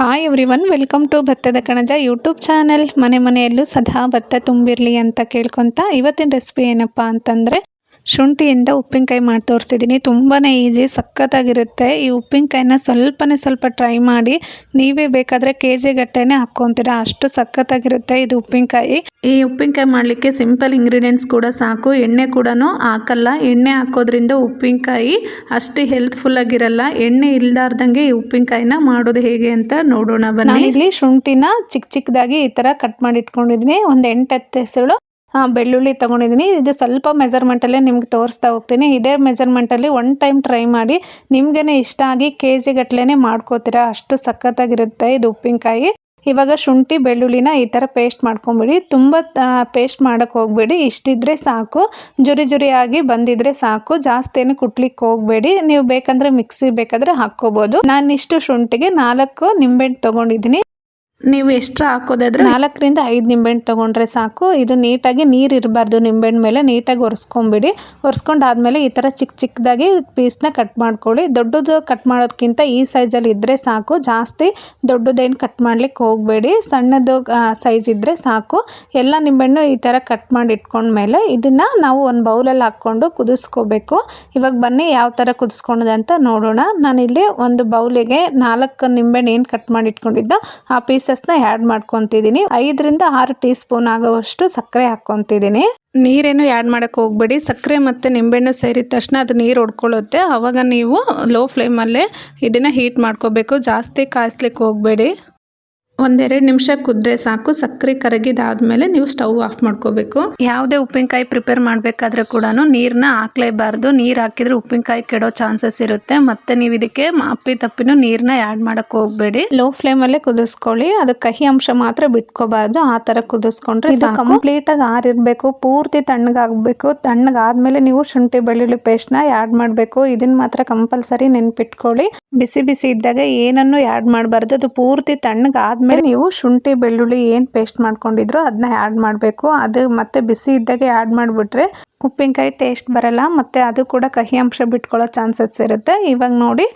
Hi everyone welcome to ಭತ್ತದ ಕಣಜ YouTube channel ಮನೆ ಮನೆಯಲ್ಲೂ ಸದಾ ಭತ್ತ ತುಂಬಿರಲಿ ಅಂತ ಕೇಳ್ಕೊತ ಇವತ್ತಿನ ರೆಸಿಪಿ ಏನಪ್ಪ ಅಂತಂದರೆ ಶುಂಠಿಯಿಂದ ಉಪ್ಪಿನಕಾಯಿ ಮಾಡಿ ತೋರಿಸಿದ್ದೀನಿ. ತುಂಬಾ ಈಸಿ ಸಖತ್ತಾಗಿರುತ್ತೆ. ಈ ಉಪ್ಪಿನಕಾಯಿನ ಸ್ವಲ್ಪನೇ ಸ್ವಲ್ಪ ಟ್ರೈ ಮಾಡಿ. ನೀವೇ ಬೇಕಾದರೆ ಕೆ ಜಿ ಗಟ್ಟೆನೇ ಹಾಕ್ಕೊತೀರಾ. ಅಷ್ಟು ಸಖತ್ತಾಗಿರುತ್ತೆ ಇದು ಉಪ್ಪಿನಕಾಯಿ. ಈ ಉಪ್ಪಿನಕಾಯಿ ಮಾಡಲಿಕ್ಕೆ ಸಿಂಪಲ್ ಇಂಗ್ರೀಡಿಯೆಂಟ್ಸ್ ಕೂಡ ಸಾಕು. ಎಣ್ಣೆ ಕೂಡ ಹಾಕಲ್ಲ. ಎಣ್ಣೆ ಹಾಕೋದ್ರಿಂದ ಉಪ್ಪಿನಕಾಯಿ ಅಷ್ಟು ಹೆಲ್ತ್ಫುಲ್ ಆಗಿರಲ್ಲ. ಎಣ್ಣೆ ಇಲ್ದಾರ್ದಂಗೆ ಈ ಉಪ್ಪಿನಕಾಯಿನ ಮಾಡೋದು ಹೇಗೆ ಅಂತ ನೋಡೋಣ ಬನ್ನಿ. ಇಲ್ಲಿ ಶುಂಠಿನ ಚಿಕ್ಕ ಚಿಕ್ಕದಾಗಿ ಈ ಥರ ಕಟ್ ಮಾಡಿ ಇಟ್ಕೊಂಡಿದ್ದೀನಿ. ಒಂದು ಎಂಟು ಹೆಸರು. ಬೆಳ್ಳುಳ್ಳಿ ತೊಗೊಂಡಿದ್ದೀನಿ. ಇದು ಸ್ವಲ್ಪ ಮೆಜರ್ಮೆಂಟಲ್ಲೇ ನಿಮ್ಗೆ ತೋರಿಸ್ತಾ ಹೋಗ್ತೀನಿ. ಇದೇ ಮೆಜರ್ಮೆಂಟಲ್ಲಿ ಒನ್ ಟೈಮ್ ಟ್ರೈ ಮಾಡಿ ನಿಮ್ಗೇ ಇಷ್ಟ ಆಗಿ ಕೆ ಜಿ ಗಟ್ಲೆ ಮಾಡ್ಕೋತೀರಾ. ಅಷ್ಟು ಸಖತ್ತಾಗಿರುತ್ತೆ ಇದು ಉಪ್ಪಿನಕಾಯಿ. ಇವಾಗ ಶುಂಠಿ, ಬೆಳ್ಳುಳ್ಳಿನ ಈ ಥರ ಪೇಸ್ಟ್ ಮಾಡ್ಕೊಂಬಿಡಿ. ತುಂಬ ಪೇಸ್ಟ್ ಮಾಡೋಕ್ಕೆ ಹೋಗಬೇಡಿ. ಇಷ್ಟಿದ್ರೆ ಸಾಕು. ಜುರಿ ಜುರಿಯಾಗಿ ಬಂದಿದ್ರೆ ಸಾಕು. ಜಾಸ್ತಿ ಏನು ಕುಟ್ಲಿಕ್ಕೆ ಹೋಗಬೇಡಿ. ನೀವು ಬೇಕಂದ್ರೆ ಮಿಕ್ಸಿ ಬೇಕಾದರೆ ಹಾಕ್ಕೋಬೋದು. ನಾನು ಇಷ್ಟು ಶುಂಠಿಗೆ ನಾಲ್ಕು ನಿಂಬೆಹಣ್ಣು ತೊಗೊಂಡಿದ್ದೀನಿ. ನೀವು ಎಕ್ಸ್ಟ್ರಾ ಹಾಕೋದಾದ್ರೆ ನಾಲ್ಕರಿಂದ ಐದು ನಿಂಬೆಹಣ್ಣು ತೊಗೊಂಡ್ರೆ ಸಾಕು. ಇದು ನೀಟಾಗಿ ನೀರು ಇರಬಾರ್ದು ನಿಂಬೆಹಣ್ಣು ಮೇಲೆ, ನೀಟಾಗಿ ಒರೆಸ್ಕೊಂಬಿಡಿ. ಒರೆಸ್ಕೊಂಡಾದ್ಮೇಲೆ ಈ ಥರ ಚಿಕ್ಕ ಚಿಕ್ಕದಾಗಿ ಪೀಸ್ನ ಕಟ್ ಮಾಡ್ಕೊಳ್ಳಿ. ದೊಡ್ಡದು ಕಟ್ ಮಾಡೋದಕ್ಕಿಂತ ಈ ಸೈಜಲ್ಲಿ ಇದ್ದರೆ ಸಾಕು. ಜಾಸ್ತಿ ದೊಡ್ಡದೇನು ಕಟ್ ಮಾಡ್ಲಿಕ್ಕೆ ಹೋಗಬೇಡಿ. ಸಣ್ಣದು ಸೈಜ್ ಇದ್ದರೆ ಸಾಕು. ಎಲ್ಲ ನಿಂಬೆಹಣ್ಣು ಈ ಥರ ಕಟ್ ಮಾಡಿ ಇಟ್ಕೊಂಡ್ಮೇಲೆ ಇದನ್ನು ನಾವು ಒಂದು ಬೌಲಲ್ಲಿ ಹಾಕ್ಕೊಂಡು ಕುದಿಸ್ಕೋಬೇಕು. ಇವಾಗ ಬನ್ನಿ ಯಾವ ಥರ ಕುದಿಸ್ಕೊಂಡಿದೆ ಅಂತ ನೋಡೋಣ. ನಾನಿಲ್ಲಿ ಒಂದು ಬೌಲಿಗೆ ನಾಲ್ಕು ನಿಂಬೆಹಣ್ಣು ಏನು ಕಟ್ ಮಾಡಿ ಇಟ್ಕೊಂಡಿದ್ದ, ಆ ಪೀಸ್ ನ ಆ್ಯಡ್ ಮಾಡ್ಕೊತಿದ್ದೀನಿ ಐದರಿಂದ ಆರು ಟೀ ಸ್ಪೂನ್ ಆಗೋವಷ್ಟು ಸಕ್ಕರೆ ಹಾಕ್ಕೊತಿದ್ದೀನಿ ನೀರೇನು ಆ್ಯಡ್ ಮಾಡೋಕ್ಕೆ ಹೋಗಬೇಡಿ. ಸಕ್ಕರೆ ಮತ್ತು ನಿಂಬೆಹಣ್ಣು ಸೇರಿದ ತಕ್ಷಣ ಅದು ನೀರು ಹೊಡ್ಕೊಳ್ಳುತ್ತೆ ಆವಾಗ ನೀವು ಲೋ ಫ್ಲೇಮಲ್ಲೇ ಇದನ್ನು ಹೀಟ್ ಮಾಡ್ಕೋಬೇಕು. ಜಾಸ್ತಿ ಕಾಯಿಸ್ಲಿಕ್ಕೆ ಹೋಗಬೇಡಿ. ಒಂದೆರಡು ನಿಮಿಷ ಕುದ್ರೆ ಸಾಕು ಸಕ್ಕರೆ ಕರಗಿದಾದ್ಮೇಲೆ ನೀವು ಸ್ಟವ್ ಆಫ್ ಮಾಡ್ಕೋಬೇಕು. ಯಾವುದೇ ಉಪ್ಪಿನಕಾಯಿ ಪ್ರಿಪೇರ್ ಮಾಡಬೇಕಾದ್ರೆ ಕೂಡ ನೀರನ್ನ ಹಾಕ್ಲೇಬಾರ್ದು. ನೀರು ಹಾಕಿದ್ರೆ ಉಪ್ಪಿನಕಾಯಿ ಕೆಡೋ ಚಾನ್ಸಸ್ ಇರುತ್ತೆ. ಮತ್ತೆ ನೀವು ಇದಕ್ಕೆ ಅಪ್ಪಿ ತಪ್ಪಿನೂ ನೀರನ್ನ ಆ್ಯಡ್ ಮಾಡಕ್ಕೆ ಹೋಗಬೇಡಿ. ಲೋ ಫ್ಲೇಮಲ್ಲೇ ಕುದಿಸ್ಕೊಳ್ಳಿ. ಅದು ಕಹಿ ಅಂಶ ಮಾತ್ರ ಬಿಟ್ಕೋಬಾರ್ದು. ಆ ಥರ ಕುದಿಸ್ಕೊಂಡ್ರೆ ಇದು ಕಂಪ್ಲೀಟಾಗಿ ಆರಿರಬೇಕು. ಪೂರ್ತಿ ತಣ್ಣಗಾಗಬೇಕು. ತಣ್ಣಗಾದ್ಮೇಲೆ ನೀವು ಶುಂಠಿ ಬೆಳ್ಳುಳ್ಳಿ ಪೇಸ್ಟ್ನ ಆ್ಯಡ್ ಮಾಡಬೇಕು. ಇದನ್ನು ಮಾತ್ರ ಕಂಪಲ್ಸರಿ ನೆನ್ಪಿಟ್ಕೊಳ್ಳಿ. ಬಿಸಿ ಬಿಸಿ ಇದ್ದಾಗ ಏನನ್ನು ಆ್ಯಡ್ ಮಾಡಬಾರ್ದು. ಅದು ಪೂರ್ತಿ ತಣ್ಣಗಾದ್ಮೇಲೆ ಆಮೇಲೆ ನೀವು ಶುಂಠಿ, ಬೆಳ್ಳುಳ್ಳಿ ಏನು ಪೇಸ್ಟ್ ಮಾಡ್ಕೊಂಡಿದ್ರು ಅದನ್ನ ಆ್ಯಡ್ ಮಾಡಬೇಕು. ಅದು ಮತ್ತೆ ಬಿಸಿ ಇದ್ದಾಗೆ ಆ್ಯಡ್ ಮಾಡಿಬಿಟ್ರೆ ಉಪ್ಪಿನಕಾಯಿ ಟೇಸ್ಟ್ ಬರಲ್ಲ, ಮತ್ತು ಅದು ಕೂಡ ಕಹಿ ಅಂಶ ಬಿಟ್ಕೊಳ್ಳೋ ಚಾನ್ಸಸ್ ಇರುತ್ತೆ. ಇವಾಗ ನೋಡಿ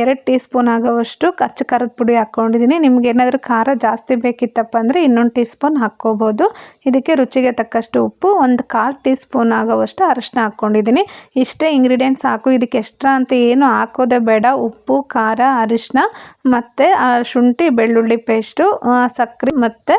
ಎರಡು ಟೀ ಸ್ಪೂನ್ ಆಗೋವಷ್ಟು ಕಚ್ಚ ಖಾರದ ಪುಡಿ ಹಾಕ್ಕೊಂಡಿದ್ದೀನಿ. ನಿಮ್ಗೆ ಏನಾದರೂ ಖಾರ ಜಾಸ್ತಿ ಬೇಕಿತ್ತಪ್ಪ ಅಂದರೆ ಇನ್ನೊಂದು ಟೀ ಸ್ಪೂನ್ ಹಾಕ್ಕೋಬೋದು. ಇದಕ್ಕೆ ರುಚಿಗೆ ತಕ್ಕಷ್ಟು ಉಪ್ಪು, ಒಂದು ಕಾಲು ಟೀ ಸ್ಪೂನ್ ಆಗೋವಷ್ಟು ಅರಶಿನ ಹಾಕ್ಕೊಂಡಿದ್ದೀನಿ. ಇಷ್ಟೇ ಇಂಗ್ರೀಡಿಯೆಂಟ್ಸ್ ಹಾಕು. ಇದಕ್ಕೆ ಎಕ್ಸ್ಟ್ರಾ ಅಂತ ಏನು ಹಾಕೋದೇ ಬೇಡ. ಉಪ್ಪು, ಖಾರ, ಅರಿಶಿನ, ಮತ್ತು ಶುಂಠಿ, ಬೆಳ್ಳುಳ್ಳಿ ಪೇಸ್ಟು ಸಕ್ಕರೆ ಮತ್ತು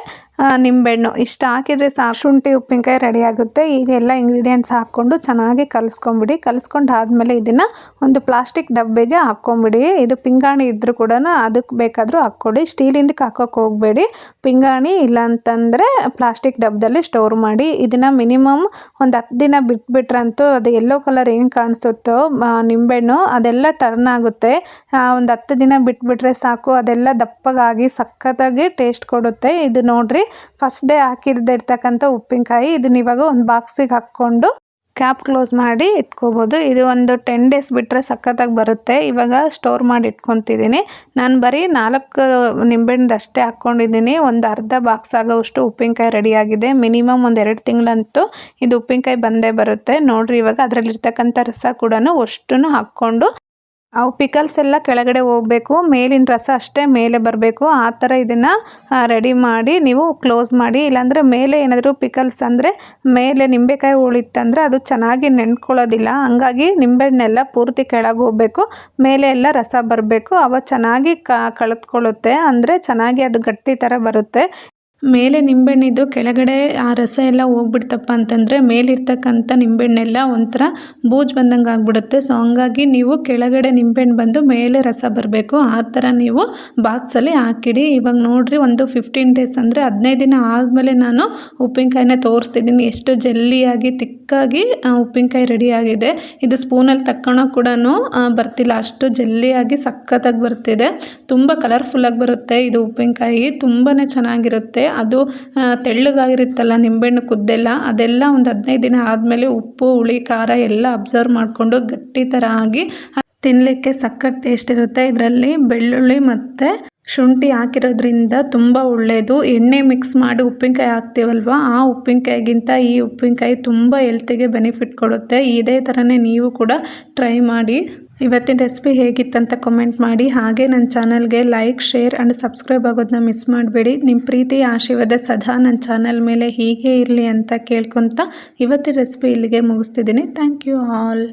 ನಿಂಬೆಹಣ್ಣು ಇಷ್ಟು ಹಾಕಿದರೆ ಸಾಕು. ಶುಂಠಿ, ಉಪ್ಪಿನಕಾಯಿ ರೆಡಿ ಆಗುತ್ತೆ. ಈಗ ಎಲ್ಲ ಇಂಗ್ರೀಡಿಯೆಂಟ್ಸ್ ಹಾಕ್ಕೊಂಡು ಚೆನ್ನಾಗಿ ಕಲಿಸ್ಕೊಂಬಿಡಿ. ಕಲಿಸ್ಕೊಂಡು ಆದಮೇಲೆ ಇದನ್ನು ಒಂದು ಪ್ಲಾಸ್ಟಿಕ್ ಡಬ್ಬೆಗೆ ಹಾಕ್ಕೊಂಬಿಡಿ. ಇದು ಪಿಂಗಾಣಿ ಇದ್ದರೂ ಕೂಡ ಅದಕ್ಕೆ ಬೇಕಾದರೂ ಹಾಕ್ಕೊಡಿ. ಸ್ಟೀಲಿಂದಕ್ಕೆ ಹಾಕೋಕೆ ಹೋಗಬೇಡಿ. ಪಿಂಗಾಣಿ ಇಲ್ಲಾಂತಂದರೆ ಪ್ಲಾಸ್ಟಿಕ್ ಡಬ್ಬದಲ್ಲಿ ಸ್ಟೋರ್ ಮಾಡಿ. ಇದನ್ನು ಮಿನಿಮಮ್ ಒಂದು ಹತ್ತು ದಿನ ಬಿಟ್ಬಿಟ್ರಂತೂ ಅದು ಎಲ್ಲೋ ಕಲರ್ ಏನು ಕಾಣಿಸುತ್ತೋ ನಿಂಬೆಹಣ್ಣು ಅದೆಲ್ಲ ಟರ್ನ್ ಆಗುತ್ತೆ. ಒಂದು ಹತ್ತು ದಿನ ಬಿಟ್ಬಿಟ್ರೆ ಸಾಕು. ಅದೆಲ್ಲ ದಪ್ಪಗಾಗಿ ಸಖತ್ತಾಗಿ ಟೇಸ್ಟ್ ಕೊಡುತ್ತೆ. ಇದು ನೋಡಿರಿ ಫಸ್ಟ್ ಡೇ ಹಾಕಿರ್ದಿರ್ತಕ್ಕಂಥ ಉಪ್ಪಿನಕಾಯಿ. ಇದನ್ನ ಇವಾಗ ಒಂದು ಬಾಕ್ಸಿಗೆ ಹಾಕ್ಕೊಂಡು ಕ್ಯಾಪ್ ಕ್ಲೋಸ್ ಮಾಡಿ ಇಟ್ಕೋಬೋದು. ಇದು ಒಂದು ಟೆನ್ ಡೇಸ್ ಬಿಟ್ಟರೆ ಸಖತ್ತಾಗಿ ಬರುತ್ತೆ. ಇವಾಗ ಸ್ಟೋರ್ ಮಾಡಿ ಇಟ್ಕೊತಿದ್ದೀನಿ. ನಾನು ಬರೀ ನಾಲ್ಕು ನಿಂಬೆಹಣ್ಣು ಅಷ್ಟೇ ಹಾಕ್ಕೊಂಡಿದ್ದೀನಿ. ಒಂದು ಅರ್ಧ ಬಾಕ್ಸ್ ಆಗೋವಷ್ಟು ಉಪ್ಪಿನಕಾಯಿ ರೆಡಿಯಾಗಿದೆ ಮಿನಿಮಮ್ ಒಂದು ಎರಡು ತಿಂಗಳಂತೂ ಇದು ಉಪ್ಪಿನಕಾಯಿ ಬಂದೇ ಬರುತ್ತೆ. ನೋಡಿರಿ ಇವಾಗ ಅದರಲ್ಲಿರ್ತಕ್ಕಂಥ ರಸ ಕೂಡ ಅಷ್ಟು ಹಾಕ್ಕೊಂಡು ಅವು ಪಿಕಲ್ಸ್ ಎಲ್ಲ ಕೆಳಗಡೆ ಹೋಗಬೇಕು, ಮೇಲಿನ ರಸ ಅಷ್ಟೇ ಮೇಲೆ ಬರಬೇಕು. ಆ ಥರ ಇದನ್ನು ರೆಡಿ ಮಾಡಿ ನೀವು ಕ್ಲೋಸ್ ಮಾಡಿ, ಇಲ್ಲಾಂದರೆ ಮೇಲೆ ಏನಾದರೂ ಪಿಕಲ್ಸ್ ಅಂದರೆ ಮೇಲೆ ನಿಂಬೆಕಾಯಿ ಉಳಿತಂದರೆ ಅದು ಚೆನ್ನಾಗಿ ನೆನ್ಕೊಳ್ಳೋದಿಲ್ಲ. ಹಂಗಾಗಿ ನಿಂಬೆಹಣ್ಣೆಲ್ಲ ಪೂರ್ತಿ ಕೆಳಗೆ ಹೋಗಬೇಕು, ಮೇಲೆ ಎಲ್ಲ ರಸ ಬರಬೇಕು. ಅವ ಚೆನ್ನಾಗಿ ಕಳೆದುಕೊಳ್ಳುತ್ತೆ. ಅಂದರೆ ಚೆನ್ನಾಗಿ ಅದು ಗಟ್ಟಿ ಥರ ಬರುತ್ತೆ. ಮೇಲೆ ನಿಂಬೆಹಣ್ಣಿದ್ದು ಕೆಳಗಡೆ ಆ ರಸ ಎಲ್ಲ ಹೋಗ್ಬಿಡ್ತಪ್ಪ ಅಂತಂದರೆ ಮೇಲಿರ್ತಕ್ಕಂಥ ನಿಂಬೆಹಣ್ಣೆಲ್ಲ ಒಂಥರ ಬೂಜು ಬಂದಂಗೆ ಆಗ್ಬಿಡುತ್ತೆ. ಸೊ ಹಂಗಾಗಿ ನೀವು ಕೆಳಗಡೆ ನಿಂಬೆಹಣ್ಣು ಬಂದು ಮೇಲೆ ರಸ ಬರಬೇಕು. ಆ ಥರ ನೀವು ಬಾಕ್ಸಲ್ಲಿ ಹಾಕಿಡಿ. ಇವಾಗ ನೋಡಿರಿ, ಒಂದು ಫಿಫ್ಟೀನ್ ಡೇಸ್ ಅಂದರೆ ಹದಿನೈದು ದಿನ ಆದಮೇಲೆ ನಾನು ಉಪ್ಪಿನಕಾಯಿನ ತೋರಿಸ್ತಿದ್ದೀನಿ. ಎಷ್ಟು ಜಲ್ಲಿಯಾಗಿ ತಿಕ್ಕಾಗಿ ಉಪ್ಪಿನಕಾಯಿ ರೆಡಿಯಾಗಿದೆ ಇದು ಸ್ಪೂನಲ್ಲಿ ತಕ್ಕೊಳೋ ಕೂಡ ಬರ್ತಿಲ್ಲ. ಅಷ್ಟು ಜಲ್ಲಿಯಾಗಿ ಸಖತ್ತಾಗಿ ಬರ್ತಿದೆ. ತುಂಬ ಕಲರ್ಫುಲ್ಲಾಗಿ ಬರುತ್ತೆ ಇದು ಉಪ್ಪಿನಕಾಯಿ. ತುಂಬಾ ಚೆನ್ನಾಗಿರುತ್ತೆ. ಅದು ತೆಳ್ಳಗಾಗಿರುತ್ತಲ್ಲ, ನಿಂಬೆಹಣ್ಣು ಕುದ್ದೆಲ್ಲ, ಅದೆಲ್ಲ ಒಂದು ಹದಿನೈದು ದಿನ ಆದಮೇಲೆ ಉಪ್ಪು, ಹುಳಿ, ಖಾರ ಎಲ್ಲ ಅಬ್ಸರ್ವ್ ಮಾಡಿಕೊಂಡು ಗಟ್ಟಿ ಥರ ಆಗಿ ತಿನ್ನಲಿಕ್ಕೆ ಸಖತ್ ಟೇಸ್ಟ್ ಇರುತ್ತೆ. ಇದರಲ್ಲಿ ಬೆಳ್ಳುಳ್ಳಿ ಮತ್ತು ಶುಂಠಿ ಹಾಕಿರೋದ್ರಿಂದ ತುಂಬ ಒಳ್ಳೆಯದು ಎಣ್ಣೆ ಮಿಕ್ಸ್ ಮಾಡಿ ಉಪ್ಪಿನಕಾಯಿ ಹಾಕ್ತೀವಲ್ವ? ಆ ಉಪ್ಪಿನಕಾಯಿಗಿಂತ ಈ ಉಪ್ಪಿನಕಾಯಿ ತುಂಬ ಎಲ್ತಿಗೆ ಬೆನಿಫಿಟ್ ಕೊಡುತ್ತೆ. ಇದೇ ಥರನೇ ನೀವು ಕೂಡ ಟ್ರೈ ಮಾಡಿ. ಇವತ್ತಿನ ರೆಸಿಪಿ ಹೇಗಿತ್ತಂತ ಕಮೆಂಟ್ ಮಾಡಿ. ಹಾಗೆ ನನ್ನ ಚಾನಲ್ಗೆ ಲೈಕ್ ಶೇರ್ ಆ್ಯಂಡ್ ಸಬ್ಸ್ಕ್ರೈಬ್ ಆಗೋದನ್ನ ಮಿಸ್ ಮಾಡಬೇಡಿ. ನಿಮ್ಮ ಪ್ರೀತಿ, ಆಶೀರ್ವಾದ ಸದಾ ನನ್ನ ಚಾನಲ್ ಮೇಲೆ ಹೀಗೆ ಇರಲಿ ಅಂತ ಕೇಳ್ಕೊತ ಇವತ್ತಿನ ರೆಸಿಪಿ ಇಲ್ಲಿಗೆ ಮುಗಿಸ್ತಿದ್ದೀನಿ. Thank you all